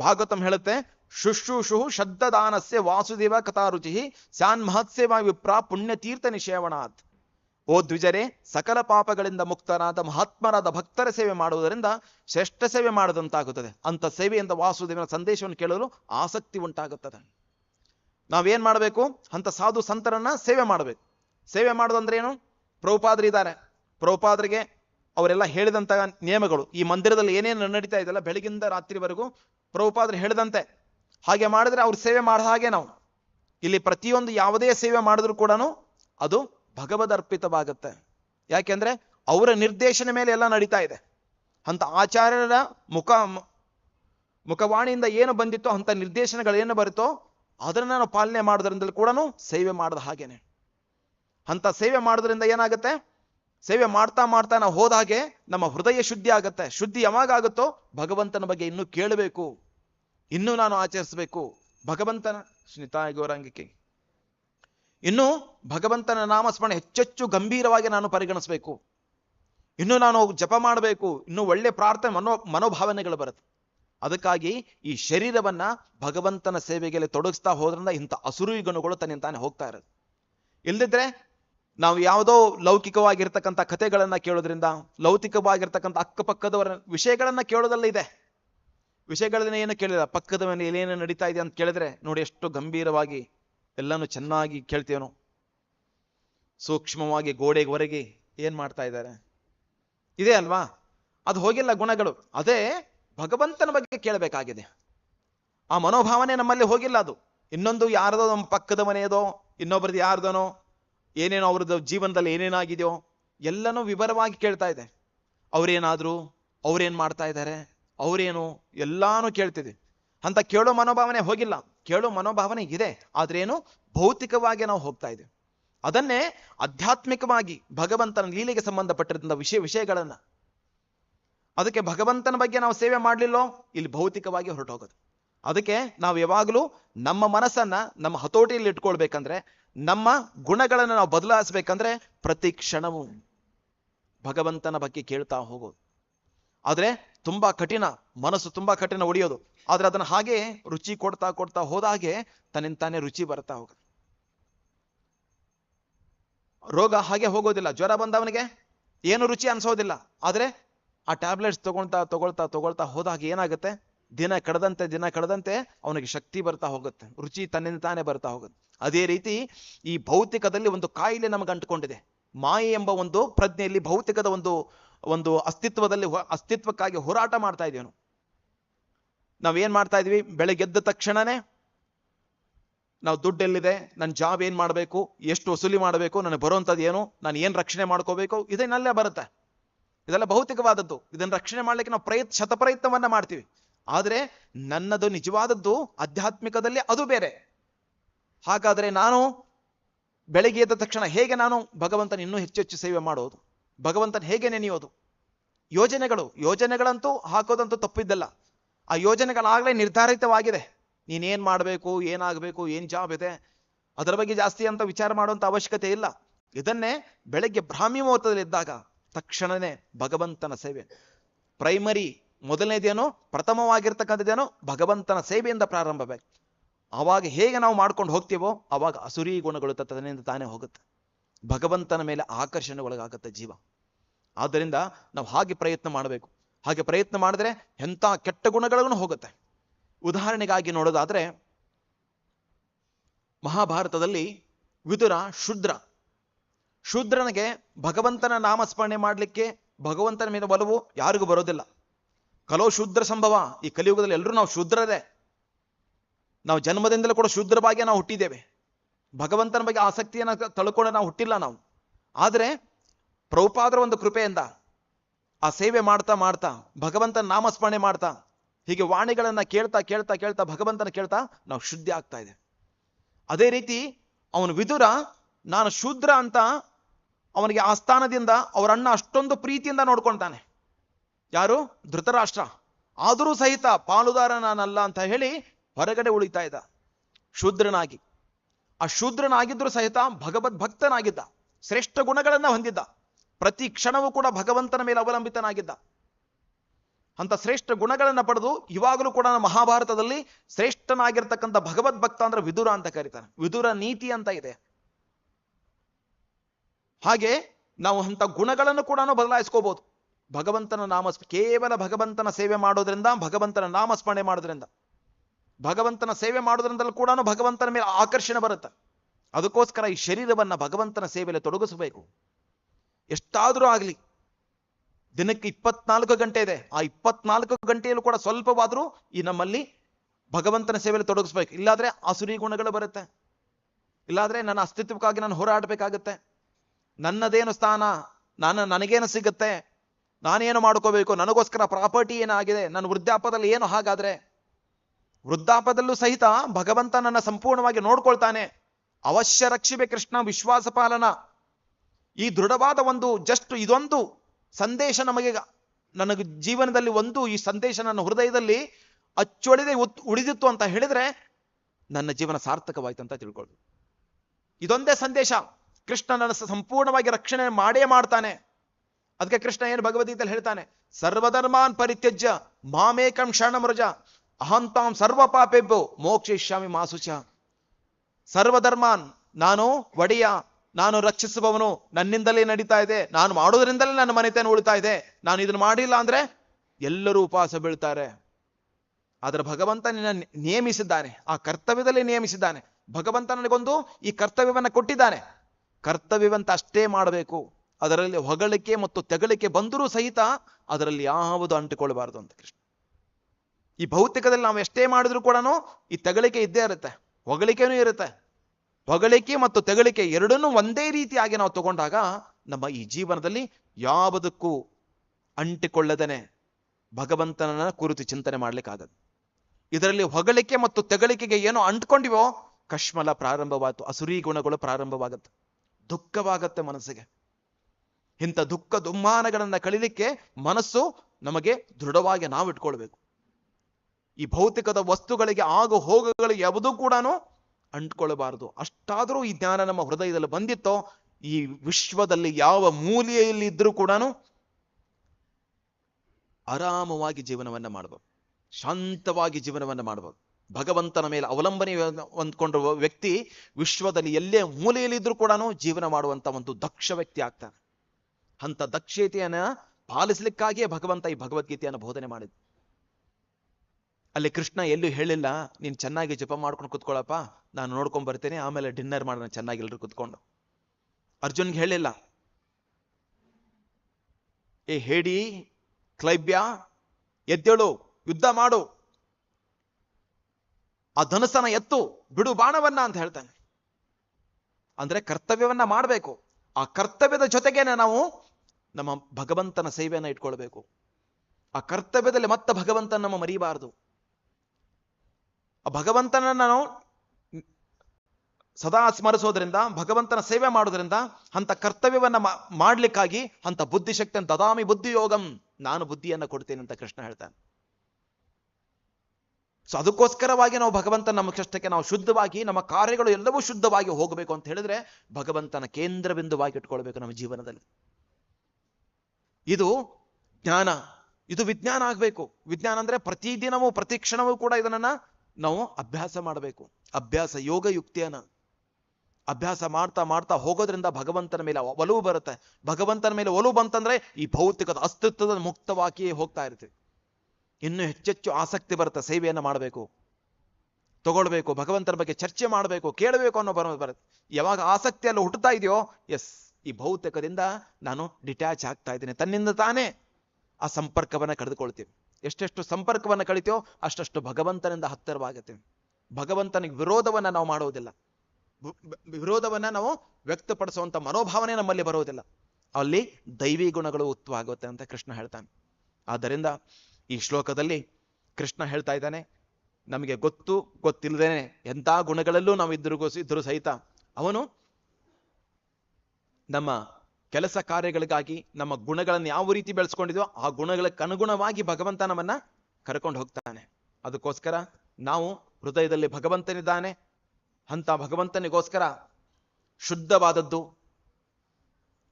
ಭಾಗವತಮ್ ಹೇಳುತ್ತೆ ಶುಶ್ರೂಷು ಶಬ್ದದಾನಸ್ಯ ವಾಸುದೇವ ಕಥಾರುಚಿ ಸ್ಯಾನ್ ಮಹತ್ಸೇವ ವಿಪ್ರ ಪುಣ್ಯತೀರ್ಥ ನಿಷೇವಣಾತ್ ಓ ದ್ವಿಜರೇ, ಸಕಲ ಪಾಪಗಳಿಂದ ಮುಕ್ತರಾದ ಮಹಾತ್ಮರಾದ ಭಕ್ತರ ಸೇವೆ ಮಾಡುವುದರಿಂದ ಶ್ರೇಷ್ಠ ಸೇವೆ ಮಾಡದಂತಾಗುತ್ತದೆ. ಅಂತ ಸೇವೆಯಿಂದ ವಾಸುದೇವನ ಸಂದೇಶವನ್ನು ಕೇಳಲು ಆಸಕ್ತಿ ಉಂಟಾಗುತ್ತದೆ. ನಾವೇನ್ ಮಾಡಬೇಕು? ಅಂತ ಸಾಧು ಸಂತರನ್ನ ಸೇವೆ ಮಾಡಬೇಕು. ಸೇವೆ ಮಾಡೋದಂದ್ರೆ ಏನು? ಪ್ರಭುಪಾದರು ಇದ್ದಾರೆ ಪ್ರಭುಪಾದರಿಗೆ ಅವರೆಲ್ಲ ಹೇಳಿದಂತ ನಿಯಮಗಳು. ಈ ಮಂದಿರದಲ್ಲಿ ಏನೇನು ನಡೀತಾ ಇದೆಯಲ್ಲ, ಬೆಳಗಿಂದ ರಾತ್ರಿವರೆಗೂ ಪ್ರಭುಪಾದರು ಹೇಳಿದಂತೆ. ಹಾಗೆ ಮಾಡಿದ್ರೆ ಅವ್ರ ಸೇವೆ ಮಾಡಿದ ಹಾಗೆ ನಾವು. ಇಲ್ಲಿ ಪ್ರತಿಯೊಂದು ಯಾವುದೇ ಸೇವೆ ಮಾಡಿದ್ರು ಕೂಡ ಅದು ಭಗವದರ್ಪಿತವಾಗುತ್ತೆ ಯಾಕೆಂದ್ರೆ ಅವರ ನಿರ್ದೇಶನ ಮೇಲೆ ಎಲ್ಲ ನಡೀತಾ ಇದೆ. ಅಂತ ಆಚಾರ್ಯರ ಮುಖ, ಮುಖವಾಣಿಯಿಂದ ಏನು ಬಂದಿತ್ತೋ ಅಂತ ನಿರ್ದೇಶನಗಳು ಏನು ಬರುತ್ತೋ ಅದನ್ನ ನಾನು ಪಾಲನೆ ಮಾಡೋದ್ರಿಂದಲೂ ಕೂಡ ಸೇವೆ ಮಾಡಿದ ಹಾಗೇನೆ. ಅಂತ ಸೇವೆ ಮಾಡೋದ್ರಿಂದ ಏನಾಗುತ್ತೆ? ಸೇವೆ ಮಾಡ್ತಾ ಮಾಡ್ತಾ ನಾವು ಹೋದ ಹಾಗೆ ನಮ್ಮ ಹೃದಯ ಶುದ್ಧಿ ಆಗುತ್ತೆ. ಶುದ್ಧಿ ಯಾವಾಗ ಆಗುತ್ತೋ ಭಗವಂತನ ಬಗ್ಗೆ ಇನ್ನೂ ಕೇಳಬೇಕು. ಇನ್ನೂ ನಾನು ಆಚರಿಸಬೇಕು. ಭಗವಂತನ ಸ್ಮಿತಾಯ ಗೌರಾಂಗಿಕೆ ಇನ್ನು ಭಗವಂತನ ನಾಮಸ್ಮರಣೆ ಹೆಚ್ಚೆಚ್ಚು ಗಂಭೀರವಾಗಿ ನಾನು ಪರಿಗಣಿಸಬೇಕು. ಇನ್ನು ನಾನು ಜಪ ಮಾಡಬೇಕು. ಇನ್ನು ಒಳ್ಳೆ ಪ್ರಾರ್ಥನೆ ಮನೋ, ಮನೋಭಾವನೆಗಳು ಬರುತ್ತೆ. ಅದಕ್ಕಾಗಿ ಈ ಶರೀರವನ್ನ ಭಗವಂತನ ಸೇವೆಗೆ ತೊಡಗಿಸ್ತಾ ಹೋದ್ರಿಂದ ಇಂಥ ಅಸುರಿ ಗುಣಗಳು ತನ್ನಿಂತಾನೆ ಹೋಗ್ತಾ ಇರೋದು. ಇಲ್ದಿದ್ರೆ ನಾವು ಯಾವುದೋ ಲೌಕಿಕವಾಗಿರ್ತಕ್ಕಂಥ ಕಥೆಗಳನ್ನ ಕೇಳೋದ್ರಿಂದ ಲೌಕಿಕವಾಗಿರ್ತಕ್ಕಂಥ ಅಕ್ಕಪಕ್ಕದವರ ವಿಷಯಗಳನ್ನ ಕೇಳೋದಲ್ಲ ಇದೆ. ವಿಷಯಗಳನ್ನ ಏನು ಕೇಳಿಲ್ಲ. ಪಕ್ಕದ ಮೇಲೆ ಏನೇನು ನಡೀತಾ ಇದೆ ಅಂತ ಕೇಳಿದ್ರೆ, ನೋಡಿ ಎಷ್ಟು ಗಂಭೀರವಾಗಿ ಎಲ್ಲಾನು ಚೆನ್ನಾಗಿ ಕೇಳ್ತೇವನು ಸೂಕ್ಷ್ಮವಾಗಿ ಗೋಡೆಗೆ ಹೊರಗೆ ಏನ್ ಮಾಡ್ತಾ ಇದ್ದಾರೆ. ಇದೆ ಅಲ್ವಾ? ಅದು ಹೋಗಿಲ್ಲ ಗುಣಗಳು. ಅದೇ ಭಗವಂತನ ಬಗ್ಗೆ ಕೇಳಬೇಕಾಗಿದೆ. ಆ ಮನೋಭಾವನೆ ನಮ್ಮಲ್ಲಿ ಹೋಗಿಲ್ಲ ಅದು. ಇನ್ನೊಂದು ಯಾರದೋ ನಮ್ಮ ಪಕ್ಕದ ಮನೆಯದೋ ಇನ್ನೊಬ್ರದ್ದು ಯಾರ್ದನೋ, ಏನೇನೋ ಅವ್ರದ್ದು ಜೀವನದಲ್ಲಿ ಏನೇನಾಗಿದೆಯೋ, ಎಲ್ಲನೂ ವಿವರವಾಗಿ ಕೇಳ್ತಾ ಇದೆ. ಅವ್ರೇನಾದ್ರು, ಅವ್ರೇನ್ ಮಾಡ್ತಾ ಇದ್ದಾರೆ? ಅವ್ರೇನು ಎಲ್ಲಾನು ಕೇಳ್ತಿದೆ. ಅಂತ ಕೇಳೋ ಮನೋಭಾವನೆ ಹೋಗಿಲ್ಲ. ಕೇಳೋ ಮನೋಭಾವನೆ ಇದೆ. ಆದ್ರೇನು ಭೌತಿಕವಾಗಿ ನಾವು ಹೋಗ್ತಾ ಇದೆ ಅದನ್ನೇ ಆಧ್ಯಾತ್ಮಿಕವಾಗಿ ಭಗವಂತನ ಲೀಲೆಗೆ ಸಂಬಂಧಪಟ್ಟಿರುವಂತಹ ವಿಷಯ ವಿಷಯಗಳನ್ನ. ಅದಕ್ಕೆ ಭಗವಂತನ ಬಗ್ಗೆ ನಾವು ಸೇವೆ ಮಾಡಲಿಲ್ಲೋ? ಇಲ್ಲಿ ಭೌತಿಕವಾಗಿ ಹೊರಟೋಗೋದು. ಅದಕ್ಕೆ ನಾವು ಯಾವಾಗಲೂ ನಮ್ಮ ಮನಸ್ಸನ್ನ ನಮ್ಮ ಹತೋಟಿಯಲ್ಲಿ ಇಟ್ಕೊಳ್ಬೇಕಂದ್ರೆ, ನಮ್ಮ ಗುಣಗಳನ್ನು ನಾವು ಬದಲಾಯಿಸ್ಬೇಕಂದ್ರೆ ಪ್ರತಿ ಕ್ಷಣವೂ ಭಗವಂತನ ಬಗ್ಗೆ ಕೇಳ್ತಾ ಹೋಗೋದು. ಆದ್ರೆ ತುಂಬಾ ಕಠಿಣ, ಮನಸ್ಸು ತುಂಬಾ ಕಠಿಣ ಒಡೆಯೋದು. ಆದ್ರೆ ಅದನ್ನ ಹಾಗೆ ರುಚಿ ಕೊಡ್ತಾ ಕೊಡ್ತಾ ಹೋದಾಗೆ ತನ್ನಿಂತಾನೆ ರುಚಿ ಬರ್ತಾ ಹೋಗುತ್ತೆ. ರೋಗ ಹಾಗೆ ಹೋಗೋದಿಲ್ಲ. ಜ್ವರ ಬಂದವನಿಗೆ ಏನು ರುಚಿ ಅನ್ಸೋದಿಲ್ಲ. ಆದ್ರೆ ಆ ಟ್ಯಾಬ್ಲೆಟ್ಸ್ ತಗೊಳ್ತಾ ತಗೊಳ್ತಾ ತಗೊಳ್ತಾ ಹೋದಾಗ ಏನಾಗುತ್ತೆ? ದಿನ ಕಳೆದಂತೆ ದಿನ ಕಳೆದಂತೆ ಅವನಿಗೆ ಶಕ್ತಿ ಬರ್ತಾ ಹೋಗುತ್ತೆ. ರುಚಿ ತನ್ನಿಂದ ತಾನೇ ಬರ್ತಾ ಹೋಗುತ್ತೆ. ಅದೇ ರೀತಿ ಈ ಭೌತಿಕದಲ್ಲಿ ಒಂದು ಕಾಯಿಲೆ ನಮಗೆ ಅಂಟ್ಕೊಂಡಿದೆ. ಮಾಯೆ ಎಂಬ ಒಂದು ಪ್ರಜ್ಞೆಯಲ್ಲಿ ಭೌತಿಕದ ಒಂದು ಒಂದು ಅಸ್ತಿತ್ವದಲ್ಲಿ ಅಸ್ತಿತ್ವಕ್ಕಾಗಿ ಹೋರಾಟ ಮಾಡ್ತಾ ಇದ್ದೇವೆ ನಾವೇನ್ ಮಾಡ್ತಾ ಇದೀವಿ? ಬೆಳಗ್ಗೆ ಎದ್ದ ತಕ್ಷಣನೇ ನಾವು ದುಡ್ಡು ಎಲ್ಲಿದೆ ನನ್ನ ಜಾಬ್ ಏನ್ ಮಾಡಬೇಕು, ಎಷ್ಟು ವಸೂಲಿ ಮಾಡಬೇಕು, ನನಗೆ ಬರುವಂಥದ್ದು ಏನು, ನಾನು ಏನ್ ರಕ್ಷಣೆ ಮಾಡ್ಕೋಬೇಕು, ಇದನ್ನಲ್ಲೇ ಬರುತ್ತೆ. ಇದೆಲ್ಲ ಭೌತಿಕವಾದದ್ದು. ಇದನ್ನ ರಕ್ಷಣೆ ಮಾಡ್ಲಿಕ್ಕೆ ನಾವು ಪ್ರಯತ್ನ ಶತಪ್ರಯತ್ನವನ್ನ ಮಾಡ್ತೀವಿ. ಆದ್ರೆ ನನ್ನದು ನಿಜವಾದದ್ದು ಆಧ್ಯಾತ್ಮಿಕದಲ್ಲಿ ಅದು ಬೇರೆ. ಹಾಗಾದರೆ ನಾನು ಬೆಳಗ್ಗೆ ಎದ್ದ ತಕ್ಷಣ ಹೇಗೆ ನಾನು ಭಗವಂತನ ಇನ್ನೂ ಹೆಚ್ಚು ಹೆಚ್ಚು ಸೇವೆ ಮಾಡೋದು? ಭಗವಂತನ ಹೇಗೆ ನೆನೆಯೋದು? ಯೋಜನೆಗಳು, ಯೋಜನೆಗಳಂತೂ ಹಾಕೋದಂತೂ ತಪ್ಪಿದ್ದಲ್ಲ. ಆ ಯೋಜನೆಗಳಾಗಲೇ ನಿರ್ಧಾರಿತವಾಗಿದೆ. ನೀನೇನ್ ಮಾಡಬೇಕು, ಏನಾಗಬೇಕು, ಏನ್ ಜಾಬ್ ಇದೆ? ಅದರ ಬಗ್ಗೆ ಜಾಸ್ತಿ ಅಂತ ವಿಚಾರ ಮಾಡುವಂತ ಅವಶ್ಯಕತೆ ಇಲ್ಲ. ಇದನ್ನೇ ಬೆಳಗ್ಗೆ ಬ್ರಾಹ್ಮಿ ಮುಹೂರ್ತದಲ್ಲಿದ್ದಾಗ ತಕ್ಷಣನೇ ಭಗವಂತನ ಸೇವೆ. ಪ್ರೈಮರಿ ಮೊದಲನೇದೇನೋ, ಪ್ರಥಮವಾಗಿರ್ತಕ್ಕಂಥದ್ದೇನೋ ಭಗವಂತನ ಸೇವೆಯಿಂದ ಪ್ರಾರಂಭವೇ ಆವಾಗ ಹೇಗೆ ನಾವು ಮಾಡ್ಕೊಂಡು ಹೋಗ್ತೀವೋ ಅವಾಗ ಅಸುರಿ ಗುಣಗಳು ತನ್ನಿಂದ ತಾನೇ ಹೋಗುತ್ತೆ. ಭಗವಂತನ ಮೇಲೆ ಆಕರ್ಷಣೆ ಒಳಗಾಗತ್ತೆ ಜೀವ. ಆದ್ದರಿಂದ ನಾವು ಹಾಗೆ ಪ್ರಯತ್ನ ಮಾಡಬೇಕು. ಹಾಗೆ ಪ್ರಯತ್ನ ಮಾಡಿದ್ರೆ ಎಂಥ ಕೆಟ್ಟ ಗುಣಗಳನ್ನು ಹೋಗುತ್ತೆ. ಉದಾಹರಣೆಗಾಗಿ ನೋಡೋದಾದ್ರೆ, ಮಹಾಭಾರತದಲ್ಲಿ ವಿದುರ ಶುದ್ರ. ಶೂದ್ರನಿಗೆ ಭಗವಂತನ ನಾಮಸ್ಮರಣೆ ಮಾಡಲಿಕ್ಕೆ ಭಗವಂತನ ಮೇಲೆ ಒಲವು ಯಾರಿಗೂ ಬರೋದಿಲ್ಲ. ಕಲೋ ಶೂದ್ರ ಸಂಭವ. ಈ ಕಲಿಯುಗದಲ್ಲಿ ಎಲ್ಲರೂ ನಾವು ಶುದ್ರರೇ. ನಾವು ಜನ್ಮದಿಂದಲೂ ಕೂಡ ಶುದ್ರವಾಗಿ ನಾವು ಹುಟ್ಟಿದ್ದೇವೆ. ಭಗವಂತನ ಬಗ್ಗೆ ಆಸಕ್ತಿಯನ್ನು ತಳ್ಕೊಂಡು ನಾವು ಹುಟ್ಟಿಲ್ಲ ನಾವು. ಆದರೆ ಪ್ರಭುಪಾದರ ಒಂದು ಕೃಪೆಯಿಂದ ಆ ಸೇವೆ ಮಾಡ್ತಾ ಮಾಡ್ತಾ ಭಗವಂತನ ನಾಮಸ್ಮರಣೆ ಮಾಡ್ತಾ ಹೀಗೆ ವಾಣಿಗಳನ್ನ ಕೇಳ್ತಾ ಕೇಳ್ತಾ ಕೇಳ್ತಾ ಭಗವಂತನ ಕೇಳ್ತಾ ನಾವು ಶುದ್ಧಿ ಆಗ್ತಾ ಇದೆ. ಅದೇ ರೀತಿ ಅವನು ವಿದುರ, ನಾನು ಶೂದ್ರ ಅಂತ ಅವನಿಗೆ ಆ ಸ್ಥಾನದಿಂದ ಅವರ ಅಣ್ಣ ಅಷ್ಟೊಂದು ಪ್ರೀತಿಯಿಂದ ನೋಡ್ಕೊಳ್ತಾನೆ ಯಾರು? ಧೃತರಾಷ್ಟ್ರ. ಆದರೂ ಸಹಿತ ಪಾಲುದಾರ ನಾನಲ್ಲ ಅಂತ ಹೇಳಿ ಹೊರಗಡೆ ಉಳಿತಾ ಇದ್ದ. ಶೂದ್ರನಾಗಿ. ಆ ಶೂದ್ರನಾಗಿದ್ದರೂ ಸಹಿತ ಭಗವದ್ ಭಕ್ತನಾಗಿದ್ದ, ಶ್ರೇಷ್ಠ ಗುಣಗಳನ್ನು ಹೊಂದಿದ್ದ, ಪ್ರತಿ ಕ್ಷಣವೂ ಕೂಡ ಭಗವಂತನ ಮೇಲೆ ಅವಲಂಬಿತನಾಗಿದ್ದ. ಅಂತ ಶ್ರೇಷ್ಠ ಗುಣಗಳನ್ನು ಪಡೆದು ಇವಾಗಲೂ ಕೂಡ ಮಹಾಭಾರತದಲ್ಲಿ ಶ್ರೇಷ್ಠನಾಗಿರ್ತಕ್ಕಂಥ ಭಗವದ್ ಭಕ್ತ ಅಂದ್ರೆ ವಿದುರ ಅಂತ ಕರೀತಾನೆ ವಿದುರ ನೀತಿ ಅಂತ ಇದೆ. ಹಾಗೆ ನಾವು ಅಂತ ಗುಣಗಳನ್ನು ಕೂಡ ಬದಲಾಯಿಸ್ಕೋಬಹುದು ಭಗವಂತನ ನಾಮ ಕೇವಲ ಭಗವಂತನ ಸೇವೆ ಮಾಡೋದ್ರಿಂದ, ಭಗವಂತನ ನಾಮಸ್ಮರಣೆ ಮಾಡೋದ್ರಿಂದ. ಭಗವಂತನ ಸೇವೆ ಮಾಡೋದ್ರಿಂದಲೂ ಕೂಡ ಭಗವಂತನ ಮೇಲೆ ಆಕರ್ಷಣೆ ಬರುತ್ತೆ. ಅದಕ್ಕೋಸ್ಕರ ಈ ಶರೀರವನ್ನ ಭಗವಂತನ ಸೇವೆಯಲ್ಲಿ ತೊಡಗಿಸಬೇಕು. ಎಷ್ಟಾದರೂ ಆಗಲಿ, ದಿನಕ್ಕೆ ಇಪ್ಪತ್ನಾಲ್ಕು ಗಂಟೆ ಇದೆ. ಆ ಇಪ್ಪತ್ನಾಲ್ಕು ಗಂಟೆಯಲ್ಲೂ ಕೂಡ ಸ್ವಲ್ಪವಾದರೂ ಈ ನಮ್ಮಲ್ಲಿ ಭಗವಂತನ ಸೇವೆಯಲ್ಲಿ ತೊಡಗಿಸ್ಬೇಕು. ಇಲ್ಲಾದ್ರೆ ಅಸುರಿ ಗುಣಗಳು ಬರುತ್ತೆ. ಇಲ್ಲಾದ್ರೆ ನನ್ನ ಅಸ್ತಿತ್ವಕ್ಕಾಗಿ ನಾನು ಹೋರಾಡಬೇಕಾಗತ್ತೆ. ನನ್ನದೇನು ಸ್ಥಾನ ನಾನು ನನಗೇನು ಸಿಗುತ್ತೆ, ನಾನೇನು ಮಾಡ್ಕೋಬೇಕು, ನನಗೋಸ್ಕರ ಪ್ರಾಪರ್ಟಿ ಏನಾಗಿದೆ, ನನ್ನ ವೃದ್ಧಾಪದಲ್ಲಿ ಏನು ಹಾಗಾದ್ರೆ ವೃದ್ಧಾಪದಲ್ಲೂ ಸಹಿತ ಭಗವಂತ ನನ್ನ ಸಂಪೂರ್ಣವಾಗಿ ನೋಡ್ಕೊಳ್ತಾನೆ. ಅವಶ್ಯ ರಕ್ಷಿಬೆ ಕೃಷ್ಣ ವಿಶ್ವಾಸ ಪಾಲನ. ಈ ದೃಢವಾದ ಒಂದು ಜಸ್ಟ್ ಇದೊಂದು ಸಂದೇಶ ನಮಗೆ ನನಗೆ ಜೀವನದಲ್ಲಿ ಒಂದು ಈ ಸಂದೇಶ ನನ್ನ ಹೃದಯದಲ್ಲಿ ಅಚ್ಚೊಳಿದೆ ಉಳಿದಿತ್ತು ಅಂತ ಹೇಳಿದ್ರೆ ನನ್ನ ಜೀವನ ಸಾರ್ಥಕವಾಯ್ತು ಅಂತ ತಿಳ್ಕೊಳ್ಳಿ ಇದೊಂದೇ ಸಂದೇಶ. ಕೃಷ್ಣ ಸಂಪೂರ್ಣವಾಗಿ ರಕ್ಷಣೆ ಮಾಡೇ ಮಾಡ್ತಾನೆ. ಅದಕ್ಕೆ ಕೃಷ್ಣ ಏನು ಭಗವದ್ಗೀತೆಯಲ್ಲಿ ಹೇಳ್ತಾನೆ? ಸರ್ವಧರ್ಮಾನ್ ಪರಿತ್ಯಜ್ಯ ಮಾಮೇಕಂ ಶರಣಮೃಜ. ಅಹಂತಾಂ ಸರ್ವ ಪಾಪೆಬ್ಬು ಮೋಕ್ಷಿಷ್ಯಾಮಿ ಮಾಸುಚ ಸರ್ವಧರ್ಮಾನ್, ನಾನು ಒಡೆಯ, ನಾನು ರಕ್ಷಿಸುವವನು, ನನ್ನಿಂದಲೇ ನಡೀತಾ ಇದೆ, ನಾನು ಮಾಡೋದ್ರಿಂದಲೇ ನನ್ನ ಮನೆತನ ಉಳಿತಾ ಇದೆ, ನಾನು ಇದನ್ನು ಮಾಡಿಲ್ಲ ಅಂದ್ರೆ ಎಲ್ಲರೂ ಉಪವಾಸ ಬೀಳ್ತಾರೆ. ಆದ್ರೆ ಭಗವಂತ ನಿನ್ನ ನೇಮಿಸಿದ್ದಾನೆ ಆ ಕರ್ತವ್ಯದಲ್ಲಿ ನೇಮಿಸಿದ್ದಾನೆ ಭಗವಂತ ನನಗೊಂದು ಈ ಕರ್ತವ್ಯವನ್ನ ಕೊಟ್ಟಿದ್ದಾನೆ. ಕರ್ತವ್ಯವಂತ ಅಷ್ಟೇ ಮಾಡಬೇಕು. ಅದರಲ್ಲಿ ಹೊಗಳಿಕೆ ಮತ್ತು ತೆಗಳಿಕೆ ಬಂದರೂ ಸಹಿತ ಅದರಲ್ಲಿ ಯಾವುದು ಅಂಟಿಕೊಳ್ಳಬಾರದು ಅಂತ ಕೃಷ್ಣ. ಈ ಭೌತಿಕದಲ್ಲಿ ನಾವು ಎಷ್ಟೇ ಮಾಡಿದ್ರು ಕೂಡ ಈ ತಗಳಿಕೆ ಇದ್ದೇ ಇರುತ್ತೆ. ಹೊಗಳಿಕೆನೂ ಇರುತ್ತೆ. ಹೊಗಳಿಕೆ ಮತ್ತು ತೆಗಳಿಕೆ ಎರಡನ್ನೂ ಒಂದೇ ರೀತಿಯಾಗಿ ನಾವು ತಗೊಂಡಾಗ ನಮ್ಮ ಈ ಜೀವನದಲ್ಲಿ ಯಾವುದಕ್ಕೂ ಅಂಟಿಕೊಳ್ಳದನೆ ಭಗವಂತನ ಕುರಿತು ಚಿಂತನೆ ಮಾಡ್ಲಿಕ್ಕಾಗದು. ಇದರಲ್ಲಿ ಹೊಗಳಿಕೆ ಮತ್ತು ತೆಗಳಿಕೆಗೆ ಏನೋ ಅಂಟ್ಕೊಂಡಿವೋ ಕಶ್ಮಲ ಪ್ರಾರಂಭವಾಯ್ತು, ಅಸುರಿ ಗುಣಗಳು ಪ್ರಾರಂಭವಾಗುತ್ತೆ. ದುಃಖವಾಗತ್ತೆ ಮನಸ್ಸಿಗೆ. ಇಂಥ ದುಃಖ ದುಮ್ಮಾನಗಳನ್ನ ಕಳಿಲಿಕ್ಕೆ ಮನಸ್ಸು ನಮಗೆ ದೃಢವಾಗಿ ನಾವು ಇಟ್ಕೊಳ್ಬೇಕು ಈ ಭೌತಿಕದ ವಸ್ತುಗಳಿಗೆ ಆಗು ಹೋಗಗಳು ಯಾವುದೂ ಕೂಡ ಅಂಟ್ಕೊಳ್ಬಾರದು. ಅಷ್ಟಾದರೂ ಈ ಜ್ಞಾನ ನಮ್ಮ ಹೃದಯದಲ್ಲಿ ಬಂದಿತ್ತೋ, ಈ ವಿಶ್ವದಲ್ಲಿ ಯಾವ ಮೂಲೆಯಲ್ಲಿ ಇದ್ರೂ ಕೂಡ ಆರಾಮವಾಗಿ ಜೀವನವನ್ನ ಮಾಡಬಹುದು ಶಾಂತವಾಗಿ ಜೀವನವನ್ನ ಮಾಡಬಹುದು ಭಗವಂತನ ಮೇಲೆ ಅವಲಂಬನೆ ಹೊಂದ್ಕೊಂಡಿರುವ ವ್ಯಕ್ತಿ ವಿಶ್ವದಲ್ಲಿ ಎಲ್ಲೇ ಮೂಲೆಯಲ್ಲಿದ್ರೂ ಕೂಡ ಜೀವನ ಮಾಡುವಂತ ಒಂದು ದಕ್ಷ ವ್ಯಕ್ತಿ ಆಗ್ತಾನೆ. ಅಂತ ದಕ್ಷತೆಯನ್ನ ಪಾಲಿಸ್ಲಿಕ್ಕಾಗಿಯೇ ಭಗವಂತ ಈ ಭಗವದ್ಗೀತೆಯನ್ನು ಬೋಧನೆ ಮಾಡಿದ. ಅಲ್ಲಿ ಕೃಷ್ಣ ಎಲ್ಲೂ ಹೇಳಿಲ್ಲ, ನೀನು ಚೆನ್ನಾಗಿ ಜಪ ಮಾಡ್ಕೊಂಡು ಕುತ್ಕೊಳ್ಳಪ್ಪ ನಾನು ನೋಡ್ಕೊಂಡ್ ಬರ್ತೇನೆ, ಆಮೇಲೆ ಡಿನ್ನರ್ ಮಾಡೋಣ ಚೆನ್ನಾಗಿ ಎಲ್ಲರೂ ಕುತ್ಕೊಂಡು. ಅರ್ಜುನ್ಗೆ ಹೇಳಿಲ್ಲ. ಏ ಹೇಡಿ ಕ್ಲೈಬ್ಯ ಎದ್ದೇಳು, ಯುದ್ಧ ಮಾಡು. ಆ ಧನಸನ ಎತ್ತು, ಬಿಡು ಬಾಣವನ್ನ ಅಂತ ಹೇಳ್ತಾನೆ. ಅಂದ್ರೆ ಕರ್ತವ್ಯವನ್ನ ಮಾಡಬೇಕು. ಆ ಕರ್ತವ್ಯದ ಜೊತೆಗೇನೆ ನಾವು ನಮ್ಮ ಭಗವಂತನ ಸೇವೆಯನ್ನ ಇಟ್ಕೊಳ್ಬೇಕು. ಆ ಕರ್ತವ್ಯದಲ್ಲಿ ಮತ್ತೆ ಭಗವಂತನ ನಮ್ಮ ಮರಿಬಾರದು. ಆ ಭಗವಂತನ ನಾವು ಸದಾ ಸ್ಮರಿಸೋದ್ರಿಂದ, ಭಗವಂತನ ಸೇವೆ ಮಾಡೋದ್ರಿಂದ ಅಂತ ಕರ್ತವ್ಯವನ್ನ ಮಾಡ್ಲಿಕ್ಕಾಗಿ ಅಂತ ಬುದ್ಧಿಶಕ್ತಿಯನ್ನು ದದಾಮಿ ಬುದ್ಧಿ ಯೋಗಂ ನಾನು ಬುದ್ಧಿಯನ್ನು ಕೊಡ್ತೇನೆ ಅಂತ ಕೃಷ್ಣ ಹೇಳ್ತಾನೆ. ಸೊ ಅದಕ್ಕೋಸ್ಕರವಾಗಿ ನಾವು ಭಗವಂತನ ನಮ್ಮ ಕಷ್ಟಕ್ಕೆ ನಾವು ಶುದ್ಧವಾಗಿ, ನಮ್ಮ ಕಾರ್ಯಗಳು ಎಲ್ಲವೂ ಶುದ್ಧವಾಗಿ ಹೋಗಬೇಕು ಅಂತ ಹೇಳಿದ್ರೆ ಭಗವಂತನ ಕೇಂದ್ರ ಬಿಂದುವಾಗಿ ಇಟ್ಕೊಳ್ಬೇಕು ನಮ್ಮ ಜೀವನದಲ್ಲಿ. ಇದು ಜ್ಞಾನ. ಇದು ವಿಜ್ಞಾನ ಆಗಬೇಕು. ವಿಜ್ಞಾನ ಅಂದ್ರೆ ಪ್ರತಿದಿನವೂ, ಪ್ರತಿ ಕ್ಷಣವೂ ಕೂಡ ಇದನ್ನ ನಾವು ಅಭ್ಯಾಸ ಮಾಡಬೇಕು. ಅಭ್ಯಾಸ ಯೋಗ ಯುಕ್ತಿಯನ್ನ ಅಭ್ಯಾಸ ಮಾಡ್ತಾ ಮಾಡ್ತಾ ಹೋಗೋದ್ರಿಂದ ಭಗವಂತನ ಮೇಲೆ ಒಲವು ಬರುತ್ತೆ. ಭಗವಂತನ ಮೇಲೆ ಒಲವು ಬಂತಂದ್ರೆ ಈ ಭೌತಿಕದ ಅಸ್ತಿತ್ವದ ಮುಕ್ತವಾಗಿಯೇ ಹೋಗ್ತಾ ಇರ್ತೀವಿ ಇನ್ನು ಹೆಚ್ಚೆಚ್ಚು ಆಸಕ್ತಿ ಬರುತ್ತೆ ಸೇವೆಯನ್ನ ಮಾಡಬೇಕು. ತಗೊಳ್ಬೇಕು, ಭಗವಂತನ ಬಗ್ಗೆ ಚರ್ಚೆ ಮಾಡಬೇಕು, ಕೇಳಬೇಕು ಅನ್ನೋ ಬರೋದು ಬರುತ್ತೆ. ಯಾವಾಗ ಆಸಕ್ತಿ ಅಲ್ಲಿ ಹುಟ್ಟುತ್ತಾ ಇದೆಯೋ, ಎಸ್, ಈ ಭೌತಿಕದಿಂದ ನಾನು ಡಿಟ್ಯಾಚ್ ಆಗ್ತಾ ಇದ್ದೀನಿ. ತನ್ನಿಂದ ತಾನೇ ಆ ಸಂಪರ್ಕವನ್ನ ಕಳೆದುಕೊಳ್ತೀವಿ ಎಷ್ಟೆಷ್ಟು ಸಂಪರ್ಕವನ್ನ ಕಳಿತೀಯೋ ಅಷ್ಟಷ್ಟು ಭಗವಂತನಿಂದ ಹತ್ತಿರವಾಗುತ್ತೆ. ಭಗವಂತನಿಗೆ ವಿರೋಧವನ್ನ ನಾವು ವಿ- ವಿರೋಧವನ್ನ ನಾವು ವ್ಯಕ್ತಪಡಿಸುವಂಥ ಮನೋಭಾವನೆ ನಮ್ಮಲ್ಲಿ ಬರೋದಿಲ್ಲ. ಅಲ್ಲಿ ದೈವಿ ಗುಣಗಳು ಉತ್ತವಾಗುತ್ತೆ ಅಂತ ಕೃಷ್ಣ ಹೇಳ್ತಾನೆ. ಆದ್ದರಿಂದ ಈ ಶ್ಲೋಕದಲ್ಲಿ ಕೃಷ್ಣ ಹೇಳ್ತಾ ಇದ್ದಾನೆ, ನಮಗೆ ಗೊತ್ತು ಗೊತ್ತಿಲ್ಲದೇನೆ ಎಂಥ ಗುಣಗಳಲ್ಲೂ ನಾವು ಇದ್ರು ಇದ್ರು ಸಹಿತ ಅವನು ನಮ್ಮ ಕೆಲಸ ಕಾರ್ಯಗಳಿಗಾಗಿ ನಮ್ಮ ಗುಣಗಳನ್ನು ಯಾವ ರೀತಿ ಬೆಳೆಸ್ಕೊಂಡಿದ್ವೋ ಆ ಗುಣಗಳಿಗೆ ಅನುಗುಣವಾಗಿ ಭಗವಂತ ನಮ್ಮನ್ನ ಕರ್ಕೊಂಡು ಹೋಗ್ತಾನೆ. ಅದಕ್ಕೋಸ್ಕರ ನಾವು ಹೃದಯದಲ್ಲಿ ಭಗವಂತನಿದ್ದಾನೆ. ಅಂತ ಭಗವಂತನಿಗೋಸ್ಕರ ಶುದ್ಧವಾದದ್ದು,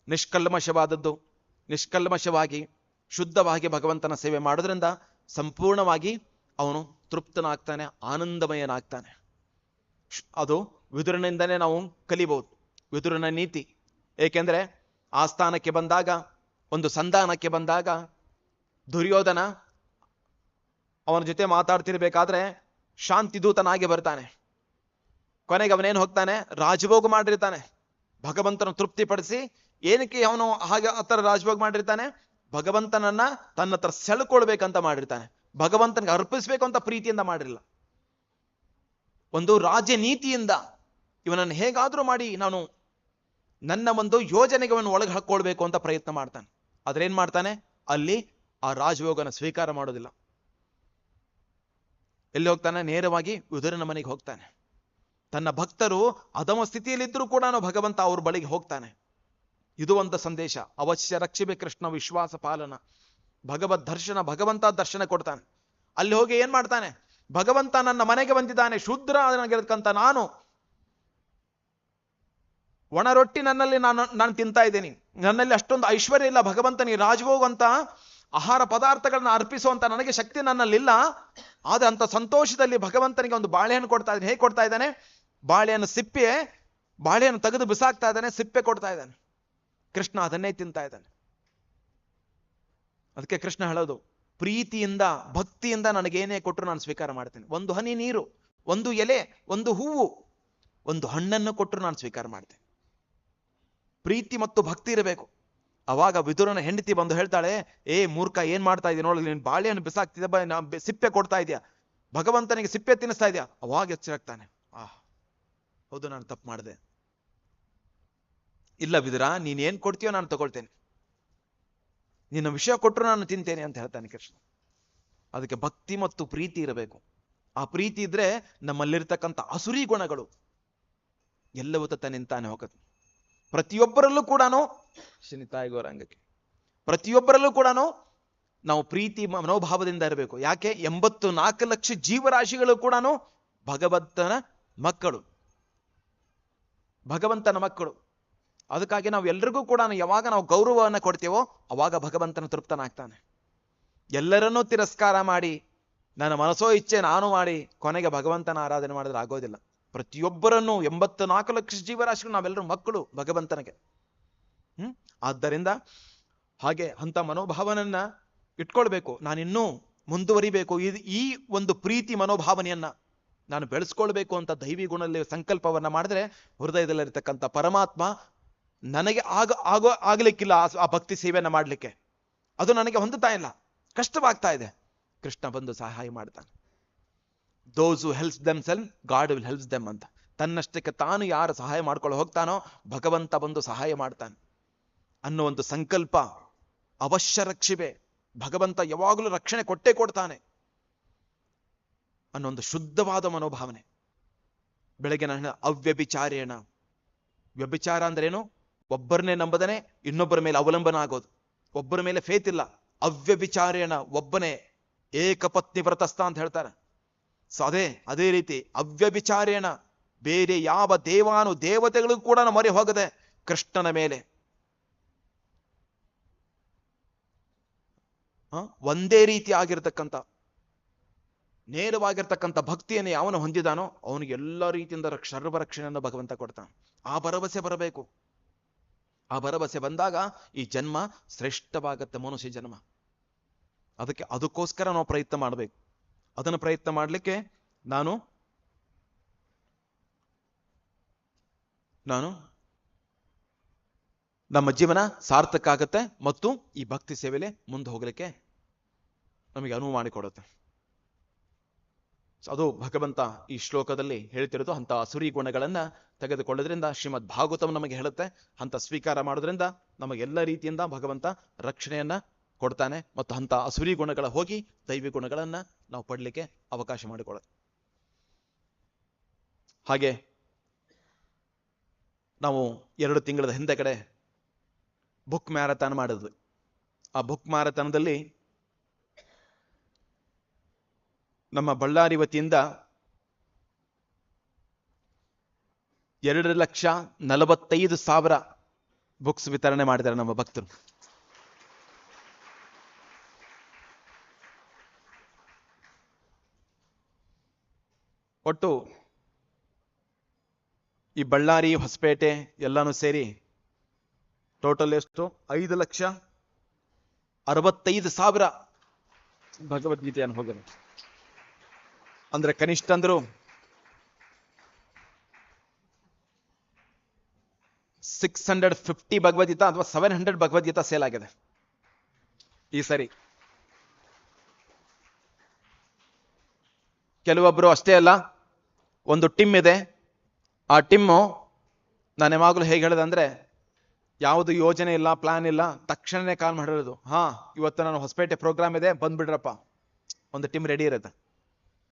ನಿಷ್ಕಲ್ಮಶವಾದದ್ದು, ನಿಷ್ಕಲ್ಮಶವಾಗಿ ಶುದ್ಧವಾಗಿ ಭಗವಂತನ ಸೇವೆ ಮಾಡೋದ್ರಿಂದ ಸಂಪೂರ್ಣವಾಗಿ ಅವನು ತೃಪ್ತನಾಗ್ತಾನೆ, ಆನಂದಮಯನಾಗ್ತಾನೆ. ಅದು ವಿದುರನಿಂದನೇ ನಾವು ಕಲಿಬಹುದು ವಿದುರನ ನೀತಿ. ಏಕೆಂದ್ರೆ ಆ ಸ್ಥಾನಕ್ಕೆ ಬಂದಾಗ, ಒಂದು ಸಂಧಾನಕ್ಕೆ ಬಂದಾಗ, ದುರ್ಯೋಧನ ಅವನ ಜೊತೆ ಮಾತಾಡ್ತಿರ್ಬೇಕಾದ್ರೆ ಶಾಂತಿದೂತನಾಗಿ ಬರ್ತಾನೆ. ಕೊನೆಗೆ ಅವನೇನು ಹೋಗ್ತಾನೆ? ರಾಜಭೋಗ ಮಾಡಿರ್ತಾನೆ. ಭಗವಂತನ ತೃಪ್ತಿಪಡಿಸಿ ಏನಕ್ಕೆ ಅವನು ಹಾಗೆ ಆ ಥರ ರಾಜಭೋಗ ಮಾಡಿರ್ತಾನೆ? ಭಗವಂತನನ್ನ ತನ್ನ ಹತ್ರ ಸೆಳ್ಕೊಳ್ಬೇಕಂತ ಮಾಡಿರ್ತಾನೆ. ಭಗವಂತನಿಗೆ ಅರ್ಪಿಸ್ಬೇಕು ಅಂತ ಪ್ರೀತಿಯಿಂದ ಮಾಡಿರಲಿಲ್ಲ. ಒಂದು ರಾಜ್ಯ ನೀತಿಯಿಂದ ಇವನನ್ನು ಹೇಗಾದ್ರೂ ಮಾಡಿ ನಾನು ನನ್ನ ಒಂದು ಯೋಜನೆಗೆ ಅವನು ಒಳಗೆ ಹಾಕೊಳ್ಬೇಕು ಅಂತ ಪ್ರಯತ್ನ ಮಾಡ್ತಾನೆ. ಆದ್ರೆ ಏನ್ ಮಾಡ್ತಾನೆ? ಅಲ್ಲಿ ಆ ರಾಜಯೋಗನ ಸ್ವೀಕಾರ ಮಾಡೋದಿಲ್ಲ. ಎಲ್ಲಿ ಹೋಗ್ತಾನೆ? ನೇರವಾಗಿ ಉದರನ ಮನೆಗೆ ಹೋಗ್ತಾನೆ. ತನ್ನ ಭಕ್ತರು ಅದಮ ಸ್ಥಿತಿಯಲ್ಲಿದ್ದರೂ ಕೂಡ ಭಗವಂತ ಅವ್ರ ಬಳಿಗೆ ಹೋಗ್ತಾನೆ. ಇದು ಒಂದು ಸಂದೇಶ. ಅವಶ್ಯ ರಕ್ಷಿಬೆ ಕೃಷ್ಣ ವಿಶ್ವಾಸ ಪಾಲನ. ಭಗವದ್ ದರ್ಶನ, ಭಗವಂತ ದರ್ಶನ ಕೊಡ್ತಾನೆ. ಅಲ್ಲಿ ಹೋಗಿ ಏನ್ ಮಾಡ್ತಾನೆ? ಭಗವಂತ ನನ್ನ ಮನೆಗೆ ಬಂದಿದ್ದಾನೆ. ಶೂದ್ರ ಆಗಿರತಕ್ಕಂತ ನಾನು ಒಣ ರೊಟ್ಟಿ ನನ್ನಲ್ಲಿ ನಾನು ನಾನು ತಿಂತಾ ಇದ್ದೀನಿ. ನನ್ನಲ್ಲಿ ಅಷ್ಟೊಂದು ಐಶ್ವರ್ಯ ಇಲ್ಲ. ಭಗವಂತನಿಗೆ ರಾಜಭೋಗ ಅಂತ ಆಹಾರ ಪದಾರ್ಥಗಳನ್ನ ಅರ್ಪಿಸುವಂತ ನನಗೆ ಶಕ್ತಿ ನನ್ನಲ್ಲಿಲ್ಲ ಆದ್ರೆ ಅಂತ ಸಂತೋಷದಲ್ಲಿ ಭಗವಂತನಿಗೆ ಒಂದು ಬಾಳೆಹಣ್ಣು ಕೊಡ್ತಾ ಇದ್ದಾನೆ. ಹೇಗೆ ಕೊಡ್ತಾ ಇದ್ದಾನೆ? ಬಾಳೆಹಣ್ಣು ಸಿಪ್ಪೆ, ಬಾಳೆಹಣ್ಣು ತೆಗೆದು ಬಿಸಾಕ್ತಾ ಇದ್ದಾನೆ, ಸಿಪ್ಪೆ ಕೊಡ್ತಾ ಇದ್ದಾನೆ. ಕೃಷ್ಣ ಅದನ್ನೇ ತಿಂತಾ ಇದ್ದಾನೆ. ಅದಕ್ಕೆ ಕೃಷ್ಣ ಹೇಳೋದು, ಪ್ರೀತಿಯಿಂದ, ಭಕ್ತಿಯಿಂದ ನನಗೇನೇ ಕೊಟ್ಟರು ನಾನು ಸ್ವೀಕಾರ ಮಾಡ್ತೇನೆ. ಒಂದು ಹನಿ ನೀರು, ಒಂದು ಎಲೆ, ಒಂದು ಹೂವು, ಒಂದು ಹಣ್ಣನ್ನು ಕೊಟ್ಟರು ನಾನು ಸ್ವೀಕಾರ ಮಾಡ್ತೇನೆ. ಪ್ರೀತಿ ಮತ್ತು ಭಕ್ತಿ ಇರಬೇಕು. ಅವಾಗ ವಿದುರನ ಹೆಂಡತಿ ಬಂದು ಹೇಳ್ತಾಳೆ, ಏ ಮೂರ್ಖ, ಏನ್ ಮಾಡ್ತಾ ಇದೀಯ ನೋಡಲಿ ನೀನು ಬಾಳೆಹಣ್ಣು ಬಿಸಾಕ್ತಿದ್ದ, ಬಾ, ನಾ ಸಿಪ್ಪೆ ಕೊಡ್ತಾ ಇದೆಯಾ. ಭಗವಂತನಿಗೆ ಸಿಪ್ಪೆ ತಿನ್ನಿಸ್ತಾ ಇದೆಯಾ ಅವಾಗ ಎಚ್ಚರಾಗ್ತಾನೆ ಆಹ್ ಹೌದು, ನಾನು ತಪ್ಪು ಮಾಡಿದೆ. ಇಲ್ಲ ವಿದುರ, ನೀನ್ ಏನ್ ಕೊಡ್ತೀಯೋ ನಾನು ತಗೊಳ್ತೇನೆ. ನಿನ್ನ ವಿಷಯ ಕೊಟ್ಟರು ನಾನು ತಿಂತೇನೆ, ಅಂತ ಹೇಳ್ತಾನೆ ಕೃಷ್ಣ. ಅದಕ್ಕೆ ಭಕ್ತಿ ಮತ್ತು ಪ್ರೀತಿ ಇರಬೇಕು. ಆ ಪ್ರೀತಿ ಇದ್ರೆ ನಮ್ಮಲ್ಲಿರ್ತಕ್ಕಂಥ ಅಸುರಿ ಗುಣಗಳು ಎಲ್ಲವೂ ತನ್ನಿಂತಾನೆ ಹೋಗುತ್ತೆ. ಪ್ರತಿಯೊಬ್ಬರಲ್ಲೂ ಕೂಡ ಶನಿ ತಾಯಿ ಗೌರಾಂಗಕ್ಕೆ ಪ್ರತಿಯೊಬ್ಬರಲ್ಲೂ ಕೂಡ ನಾವು ಪ್ರೀತಿ ಮನೋಭಾವದಿಂದ ಇರಬೇಕು. ಯಾಕೆ? ಎಂಬತ್ತು ನಾಲ್ಕು ಲಕ್ಷ ಜೀವರಾಶಿಗಳು ಕೂಡ ಭಗವಂತನ ಮಕ್ಕಳು. ಭಗವಂತನ ಮಕ್ಕಳು. ಅದಕ್ಕಾಗಿ ನಾವು ಎಲ್ರಿಗೂ ಕೂಡ ಯಾವಾಗ ನಾವು ಗೌರವವನ್ನು ಕೊಡ್ತೇವೋ ಅವಾಗ ಭಗವಂತನ ತೃಪ್ತನಾಗ್ತಾನೆ. ಎಲ್ಲರನ್ನೂ ತಿರಸ್ಕಾರ ಮಾಡಿ ನನ್ನ ಮನಸೋ ಇಚ್ಛೆ ನಾನು ಮಾಡಿ ಕೊನೆಗೆ ಭಗವಂತನ ಆರಾಧನೆ ಮಾಡಿದ್ರೆ ಆಗೋದಿಲ್ಲ. ಪ್ರತಿಯೊಬ್ಬರನ್ನು ಎಂಬತ್ತ್ ನಾಲ್ಕು ಲಕ್ಷ ಜೀವರಾಶಿಗಳು ನಾವೆಲ್ಲರೂ ಮಕ್ಕಳು, ಭಗವಂತನಿಗೆ. ಹ್ಮ್? ಆದ್ದರಿಂದ ಹಾಗೆ ಅಂತ ಮನೋಭಾವನನ್ನ ಇಟ್ಕೊಳ್ಬೇಕು. ನಾನಿನ್ನೂ ಮುಂದುವರಿಬೇಕು. ಇದು ಈ ಒಂದು ಪ್ರೀತಿ ಮನೋಭಾವನೆಯನ್ನ ನಾನು ಬೆಳೆಸ್ಕೊಳ್ಬೇಕು ಅಂತ ದೈವಿ ಗುಣದಲ್ಲಿ ಸಂಕಲ್ಪವನ್ನ ಮಾಡಿದ್ರೆ ಹೃದಯದಲ್ಲಿರ್ತಕ್ಕಂಥ ಪರಮಾತ್ಮ ನನಗೆ ಆಗ, ಆಗೋ, ಆಗ್ಲಿಕ್ಕಿಲ್ಲ ಆ- ಭಕ್ತಿ ಸೇವೆಯನ್ನ ಮಾಡ್ಲಿಕ್ಕೆ. ಅದು ನನಗೆ ಹೊಂದುತ್ತಾ ಇಲ್ಲ. ಕಷ್ಟವಾಗ್ತಾ ಇದೆ. ಕೃಷ್ಣ ಬಂದು ಸಹಾಯ ಮಾಡ್ತಾನೆ. Those helps themselves God will helps them ಅಂತ. ತನ್ನಷ್ಟಕ್ಕೆ ತಾನು ಯಾರು ಸಹಾಯ ಮಾಡ್ಕೊಳ್ಳೋ ಹೋಗ್ತಾನೋ ಭಗವಂತ ಬಂದು ಸಹಾಯ ಮಾಡ್ತಾನೆ. ಅನ್ನೋ ಒಂದು ಸಂಕಲ್ಪ, ಅವಶ್ಯ ರಕ್ಷಿವೆ. ಭಗವಂತ ಯಾವಾಗಲೂ ರಕ್ಷಣೆ ಕೊಟ್ಟೇ ಕೊಡ್ತಾನೆ. ಅನ್ನೋ ಒಂದು ಶುದ್ಧವಾದ ಮನೋಭಾವನೆ. ಬೆಳಗ್ಗೆ ನಾನು ಅವ್ಯಭಿಚಾರೇಣ. ವ್ಯಭಿಚಾರ ಅಂದ್ರೇನು? ಒಬ್ಬರನ್ನೇ ನಂಬದನೆ, ಇನ್ನೊಬ್ಬರ ಮೇಲೆ ಅವಲಂಬನ ಆಗೋದು. ಒಬ್ಬರ ಮೇಲೆ ಫೇತ್ ಇಲ್ಲ. ಅವ್ಯಭಿಚಾರೇಣ, ಒಬ್ಬನೇ ಏಕಪತ್ನಿ ವ್ರತಸ್ಥ ಅಂತ ಹೇಳ್ತಾರೆ. ಸೊ ಅದೇ ಅದೇ ರೀತಿ ಅವ್ಯಭಿಚಾರೇಣ ಬೇರೆ ಯಾವ ದೇವಾನು ದೇವತೆಗಳಿಗೂ ಕೂಡ ಮೊರೆ ಹೋಗದೆ ಕೃಷ್ಣನ ಮೇಲೆ? ಒಂದೇ ರೀತಿ ಆಗಿರ್ತಕ್ಕಂಥ, ನೇರವಾಗಿರ್ತಕ್ಕಂಥ ಭಕ್ತಿಯನ್ನು ಯಾವನು ಹೊಂದಿದಾನೋ ಅವನಿಗೆ ಎಲ್ಲ ರೀತಿಯಿಂದ ರಕ್ಷ, ಸರ್ವರಕ್ಷಣೆಯನ್ನು ಭಗವಂತ ಕೊಡ್ತಾನೆ. ಆ ಭರವಸೆ ಬರಬೇಕು. ಆ ಭರವಸೆ ಬಂದಾಗ ಈ ಜನ್ಮ ಶ್ರೇಷ್ಠವಾಗತ್ತೆ ಮನುಷ್ಯ ಜನ್ಮ. ಅದಕ್ಕೆ ಅದಕ್ಕೋಸ್ಕರ ನಾವು ಪ್ರಯತ್ನ ಮಾಡಬೇಕು. ಅದನ್ನು ಪ್ರಯತ್ನ ಮಾಡಲಿಕ್ಕೆ ನಾನು ನಾನು ನಮ್ಮ ಜೀವನ ಸಾರ್ಥಕ ಆಗುತ್ತೆ ಮತ್ತು ಈ ಭಕ್ತಿ ಸೇವೆಲೆ ಮುಂದೆ ಹೋಗಲಿಕ್ಕೆ ನಮಗೆ ಅನುವು ಮಾಡಿಕೊಡುತ್ತೆ. ಅದು ಭಗವಂತ ಈ ಶ್ಲೋಕದಲ್ಲಿ ಹೇಳ್ತಿರೋದು ಅಂತ ಅಸುರಿ ಗುಣಗಳನ್ನ ತೆಗೆದುಕೊಳ್ಳೋದ್ರಿಂದ ಶ್ರೀಮದ್ ಭಾಗವತಂ ನಮಗೆ ಹೇಳುತ್ತೆ. ಅಂತ ಸ್ವೀಕಾರ ಮಾಡೋದ್ರಿಂದ ನಮಗೆಲ್ಲ ರೀತಿಯಿಂದ ಭಗವಂತ ರಕ್ಷಣೆಯನ್ನ ಕೊಡ್ತಾನೆ ಮತ್ತು ಅಂತ ಅಸುರಿ ಗುಣಗಳ ಹೋಗಿ ದೈವಿ ಗುಣಗಳನ್ನ ನಾವು ಪಡ್ಲಿಕ್ಕೆ ಅವಕಾಶ ಮಾಡಿಕೊಡುತ್ತೆ ಹಾಗೆ ನಾವು ಎರಡು ತಿಂಗಳ ಹಿಂದೆ ಕಡೆ ಬುಕ್ ಮ್ಯಾರಥಾನ್ ಮಾಡಿದ್ವಿ. ಆ ಬುಕ್ ಮ್ಯಾರಥಾನದಲ್ಲಿ ನಮ್ಮ ಬಳ್ಳಾರಿ ವತಿಯಿಂದ ಎರಡು ಲಕ್ಷ ನಲವತ್ತೈದು ಸಾವಿರ ಬುಕ್ಸ್ ವಿತರಣೆ ಮಾಡಿದ್ದಾರೆ ನಮ್ಮ ಭಕ್ತರು. ಒಟ್ಟು ಈ ಬಳ್ಳಾರಿ, ಹೊಸಪೇಟೆ ಎಲ್ಲಾನು ಸೇರಿ ಟೋಟಲ್ ಎಷ್ಟು? ಐದು ಲಕ್ಷ ಅರವತ್ತೈದು ಸಾವಿರ ಭಗವದ್ಗೀತೆಯನ್ನು ಹೋಗಿದೆ. ಅಂದ್ರೆ ಕನಿಷ್ಠ ಅಂದ್ರು ಸಿಕ್ಸ್ ಹಂಡ್ರೆಡ್ ಫಿಫ್ಟಿ ಭಗವದ್ಗೀತಾ ಅಥವಾ ಸೆವೆನ್ ಹಂಡ್ರೆಡ್ ಭಗವದ್ಗೀತಾ ಸೇಲ್ ಆಗಿದೆ ಈ ಸರಿ. ಕೆಲವೊಬ್ರು ಅಷ್ಟೇ ಅಲ್ಲ, ಒಂದು ಟಿಮ್ ಇದೆ. ಆ ಟಿಮ್ಮು ನಾನು ಯಾವಾಗಲೂ ಹೇಗೆ ಅಂದರೆ, ಯಾವುದು ಯೋಜನೆ ಇಲ್ಲ ಪ್ಲಾನ್ ಇಲ್ಲ, ತಕ್ಷಣನೇ ಕಾಲ್ ಮಾಡಿರೋದು. ಹಾಂ, ಇವತ್ತು ನಾನು ಹೊಸಪೇಟೆ ಪ್ರೋಗ್ರಾಮ್ ಇದೆ, ಬಂದ್ಬಿಡ್ರಪ್ಪ. ಒಂದು ಟೀಮ್ ರೆಡಿ ಇರುತ್ತೆ.